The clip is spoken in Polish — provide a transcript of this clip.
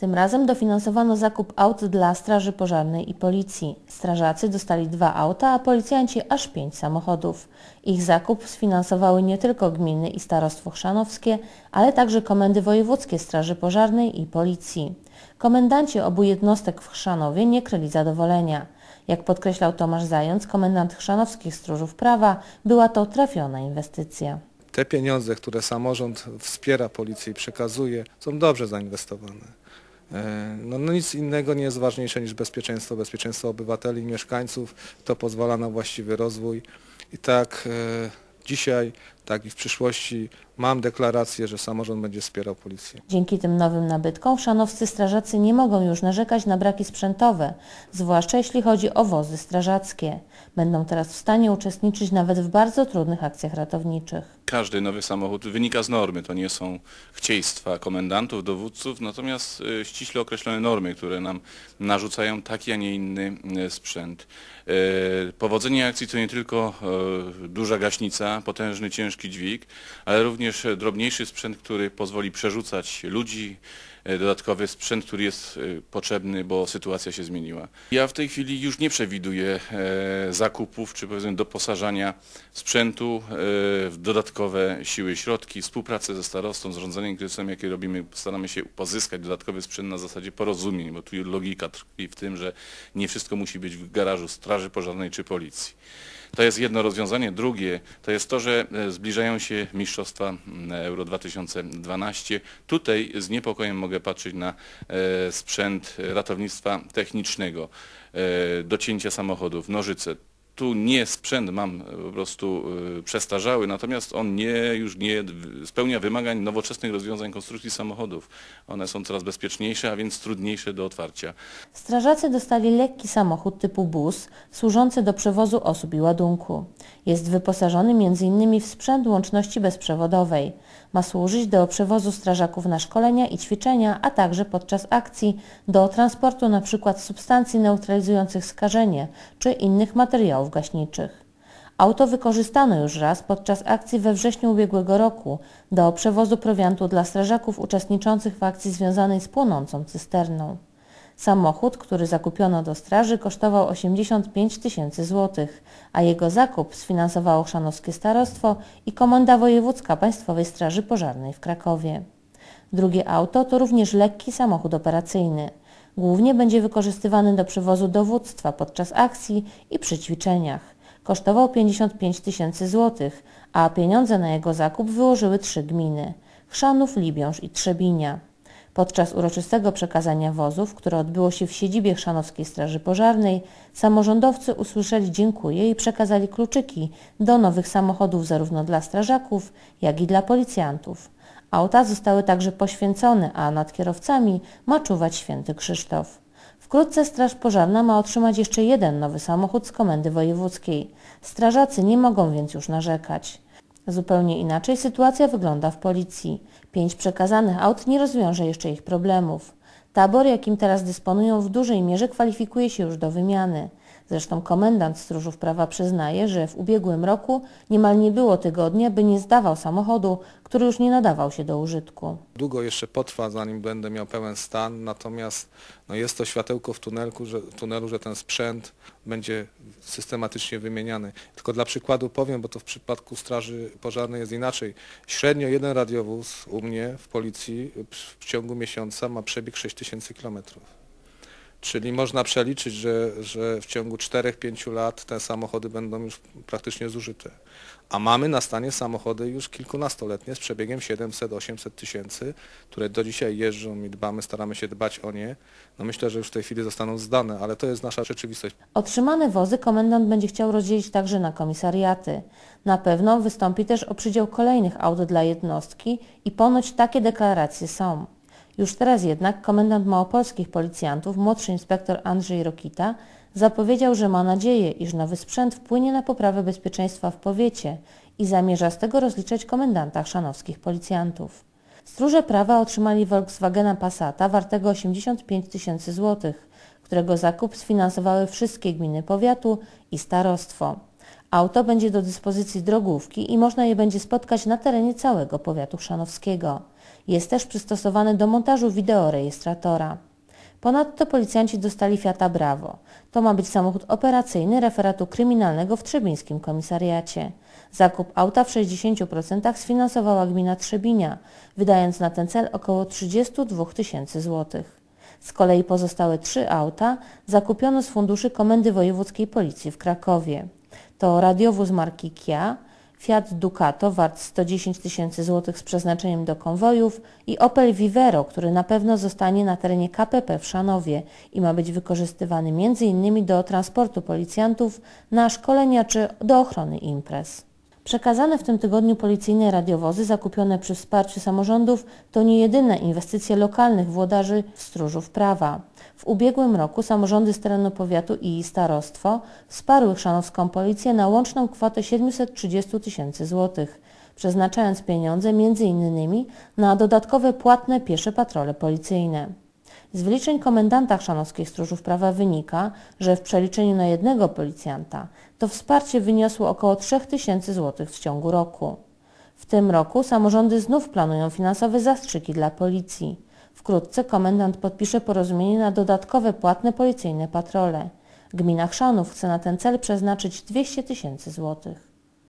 Tym razem dofinansowano zakup aut dla Straży Pożarnej i Policji. Strażacy dostali dwa auta, a policjanci aż pięć samochodów. Ich zakup sfinansowały nie tylko gminy i starostwo chrzanowskie, ale także komendy wojewódzkie Straży Pożarnej i Policji. Komendanci obu jednostek w Chrzanowie nie kryli zadowolenia. Jak podkreślał Tomasz Zając, komendant chrzanowskich Stróżów Prawa, była to trafiona inwestycja. Te pieniądze, które samorząd wspiera policję i przekazuje, są dobrze zainwestowane. E, No, no nic innego nie jest ważniejsze niż bezpieczeństwo, bezpieczeństwo obywateli mieszkańców. To pozwala na właściwy rozwój. I tak e, dzisiaj, tak i w przyszłości mam deklarację, że samorząd będzie wspierał policję. Dzięki tym nowym nabytkom szanowscy strażacy nie mogą już narzekać na braki sprzętowe, zwłaszcza jeśli chodzi o wozy strażackie. Będą teraz w stanie uczestniczyć nawet w bardzo trudnych akcjach ratowniczych. Każdy nowy samochód wynika z normy. To nie są chcieństwa komendantów, dowódców, natomiast e, ściśle określone normy, które nam narzucają taki, a nie inny e, sprzęt. E, Powodzenie akcji to nie tylko duża gaśnica, potężny, ciężki dźwig, ale również drobniejszy sprzęt, który pozwoli przerzucać ludzi, dodatkowy sprzęt, który jest e, potrzebny, bo sytuacja się zmieniła. Ja w tej chwili już nie przewiduję e, zakupów czy powiedzmy doposażania sprzętu e, w dodatkowe siły środki, współpracę ze starostą, zarządzaniem kryzysem, jakie robimy, staramy się pozyskać dodatkowy sprzęt na zasadzie porozumień, bo tu logika tkwi w tym, że nie wszystko musi być w garażu Straży Pożarnej czy Policji. To jest jedno rozwiązanie. Drugie to jest to, że e, zbliżają się Mistrzostwa Euro 2012. Tutaj z niepokojem mogę patrzeć na e, sprzęt ratownictwa technicznego, e, docięcia samochodów, nożyce. Tu nie sprzęt mam e, po prostu przestarzały, natomiast on nie, już nie spełnia wymagań nowoczesnych rozwiązań konstrukcji samochodów. One są coraz bezpieczniejsze, a więc trudniejsze do otwarcia. Strażacy dostali lekki samochód typu bus, służący do przewozu osób i ładunku. Jest wyposażony m.in. w sprzęt łączności bezprzewodowej. Ma służyć do przewozu strażaków na szkolenia i ćwiczenia, a także podczas akcji do transportu np. substancji neutralizujących skażenie czy innych materiałów gaśniczych. Auto wykorzystano już raz podczas akcji we wrześniu ubiegłego roku do przewozu prowiantu dla strażaków uczestniczących w akcji związanej z płonącą cysterną. Samochód, który zakupiono do straży, kosztował 85 tysięcy złotych, a jego zakup sfinansowało Chrzanowskie Starostwo i Komenda Wojewódzka Państwowej Straży Pożarnej w Krakowie. Drugie auto to również lekki samochód operacyjny. Głównie będzie wykorzystywany do przewozu dowództwa podczas akcji i przy ćwiczeniach. Kosztował 55 tysięcy złotych, a pieniądze na jego zakup wyłożyły trzy gminy – Chrzanów, Libiąż i Trzebinia. Podczas uroczystego przekazania wozów, które odbyło się w siedzibie Chrzanowskiej Straży Pożarnej, samorządowcy usłyszeli dziękuję i przekazali kluczyki do nowych samochodów zarówno dla strażaków, jak i dla policjantów. Auta zostały także poświęcone, a nad kierowcami ma czuwać święty Krzysztof. Wkrótce Straż Pożarna ma otrzymać jeszcze jeden nowy samochód z Komendy Wojewódzkiej. Strażacy nie mogą więc już narzekać. Zupełnie inaczej sytuacja wygląda w policji. Pięć przekazanych aut nie rozwiąże jeszcze ich problemów. Tabor, jakim teraz dysponują, w dużej mierze kwalifikuje się już do wymiany. Zresztą komendant Stróżów Prawa przyznaje, że w ubiegłym roku niemal nie było tygodnia, by nie zdawał samochodu, który już nie nadawał się do użytku. Długo jeszcze potrwa, zanim będę miał pełen stan, natomiast no jest to światełko w tunelku, że, tunelu, że ten sprzęt będzie systematycznie wymieniany. Tylko dla przykładu powiem, bo to w przypadku Straży Pożarnej jest inaczej. Średnio jeden radiowóz u mnie w policji w- ciągu miesiąca ma przebieg 6000 kilometrów. Czyli można przeliczyć, że, że w ciągu 4-5 lat te samochody będą już praktycznie zużyte. A mamy na stanie samochody już kilkunastoletnie z przebiegiem 700-800 tysięcy, które do dzisiaj jeżdżą i dbamy, staramy się dbać o nie. No myślę, że już w tej chwili zostaną zdane, ale to jest nasza rzeczywistość. Otrzymane wozy komendant będzie chciał rozdzielić także na komisariaty. Na pewno wystąpi też o przydział kolejnych aut dla jednostki i ponoć takie deklaracje są. Już teraz jednak komendant małopolskich policjantów, młodszy inspektor Andrzej Rokita, zapowiedział, że ma nadzieję, iż nowy sprzęt wpłynie na poprawę bezpieczeństwa w powiecie i zamierza z tego rozliczać komendanta chrzanowskich policjantów. Stróże prawa otrzymali Volkswagena Passata wartego 85 tysięcy złotych, którego zakup sfinansowały wszystkie gminy powiatu i starostwo. Auto będzie do dyspozycji drogówki i można je będzie spotkać na terenie całego powiatu chrzanowskiego. Jest też przystosowany do montażu wideorejestratora. Ponadto policjanci dostali Fiata Bravo. To ma być samochód operacyjny referatu kryminalnego w Trzebińskim Komisariacie. Zakup auta w 60% sfinansowała gmina Trzebinia, wydając na ten cel około 32 tysięcy złotych. Z kolei pozostałe trzy auta zakupiono z funduszy Komendy Wojewódzkiej Policji w Krakowie. To radiowóz marki Kia, Fiat Ducato wart 110 tysięcy złotych z przeznaczeniem do konwojów i Opel Vivero, który na pewno zostanie na terenie KPP w Szanowie i ma być wykorzystywany m.in. do transportu policjantów na szkolenia czy do ochrony imprez. Przekazane w tym tygodniu policyjne radiowozy zakupione przy wsparciu samorządów to nie jedyne inwestycje lokalnych włodarzy w stróżów prawa. W ubiegłym roku samorządy z terenu powiatu i starostwo wsparły chrzanowską policję na łączną kwotę 730 tysięcy złotych, przeznaczając pieniądze m.in. na dodatkowe płatne piesze patrole policyjne. Z wyliczeń komendanta Chrzanowskiej Stróżów Prawa wynika, że w przeliczeniu na jednego policjanta to wsparcie wyniosło około 3000 zł w ciągu roku. W tym roku samorządy znów planują finansowe zastrzyki dla policji. Wkrótce komendant podpisze porozumienie na dodatkowe płatne policyjne patrole. Gmina Chrzanów chce na ten cel przeznaczyć 200 tysięcy złotych.